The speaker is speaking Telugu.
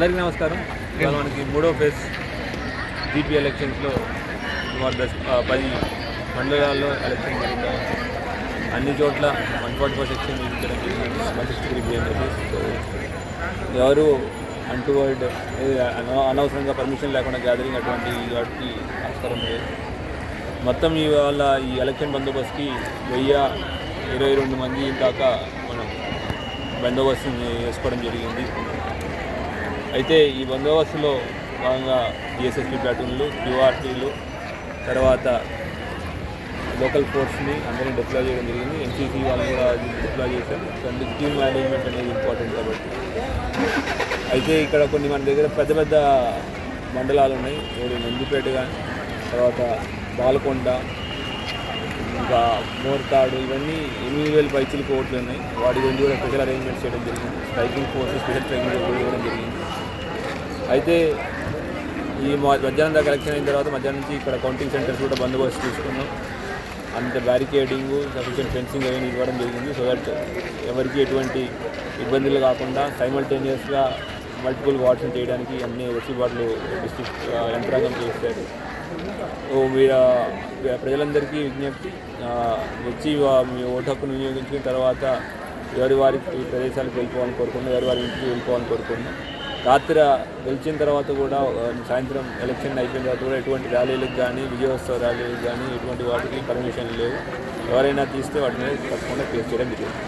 అందరికీ నమస్కారం. ఇవాళ మనకి మూడో ఫేజ్ జీపీ ఎలక్షన్స్లో సుమారు దశ పది మండలాల్లో ఎలక్షన్ జరుగుతాయి అన్ని చోట్ల వన్ ఫార్టీ ఫోర్ సెక్షన్ విధించడం జరిగింది. One sixty three BMS so ఎవరు అంటువర్డ్ అనవసరంగా పర్మిషన్ లేకుండా గ్యాదరింగ్ అటువంటి వాటికి ఆస్కారం లేదు. మొత్తం ఇవాళ ఈ ఎలక్షన్ బందోబస్తుకి వెయ్యి ఇరవై రెండు మంది దాకా మనం బందోబస్తు వేసుకోవడం జరిగింది. అయితే ఈ బందోబస్తులో భాగంగా డిఎస్ఎస్పీ ప్లాటూన్లు క్యూఆర్టీలు తర్వాత లోకల్ ఫోర్స్ని అందరినీ డిప్లాయ్ చేయడం జరిగింది. ఎన్సీసీ వాళ్ళని కూడా డిప్లాయ్ చేశారు అందుకు టీమ్ మేనేజ్మెంట్ అనేది ఇంపార్టెంట్ కాబట్టి. అయితే ఇక్కడ కొన్ని మన దగ్గర పెద్ద పెద్ద మండలాలు ఉన్నాయి. ఒకటి నందిపేట కానీ తర్వాత బాలకొండ ఇంకా మోర్ కార్డు ఇవన్నీ ఎనిమిది వేల పైచీలకు కోట్లు ఉన్నాయి. వాటి గురించి కూడా స్పెషల్ అరేంజ్మెంట్స్ చేయడం జరిగింది. స్ట్రైకింగ్ ఫోర్స్ స్పెషల్ ట్రైనింగ్ ఇవ్వడం జరిగింది. అయితే ఈ మా- మధ్యాహ్నం దాకా ఎలక్షన్ అయిన తర్వాత మధ్యాహ్నం నుంచి ఇక్కడ కౌంటింగ్ సెంటర్స్ కూడా బందోబస్తు తీసుకున్నాం. అంత బ్యారికేడింగ్ సఫిషియెంట్ ఫెన్సింగ్ అవన్నీ ఇవ్వడం జరిగింది. సో దట్ ఎవరికి ఎటువంటి ఇబ్బందులు కాకుండా సైమల్టేనియస్గా మల్టిపుల్ వార్డ్స్ చేయడానికి అన్ని వెసులుబాట్లు డిస్ట్రిక్ట్ యంత్రాంగం చేస్తారు మీరు ప్రజలందరికీ విజ్ఞప్తి వచ్చి మీ ఓటు హక్కును వినియోగించిన తర్వాత ఎవరి వారి ప్రదేశాలకు వెళ్ళిపోవాలని కోరుకున్నాం ఎవరి వారి ఇంటికి వెళ్ళిపోవాలని కోరుకున్నాం రాత్రి గెలిచిన తర్వాత కూడా సాయంత్రం ఎలక్షన్ అయిపోయిన తర్వాత కూడా ఎటువంటి ర్యాలీలకు కానీ విజయోత్సవ ర్యాలీలకు కానీ ఎటువంటి వాటికి పర్మిషన్ లేవు. ఎవరైనా తీస్తే వాటిని తప్పకుండా కేసు చేయడం జరిగింది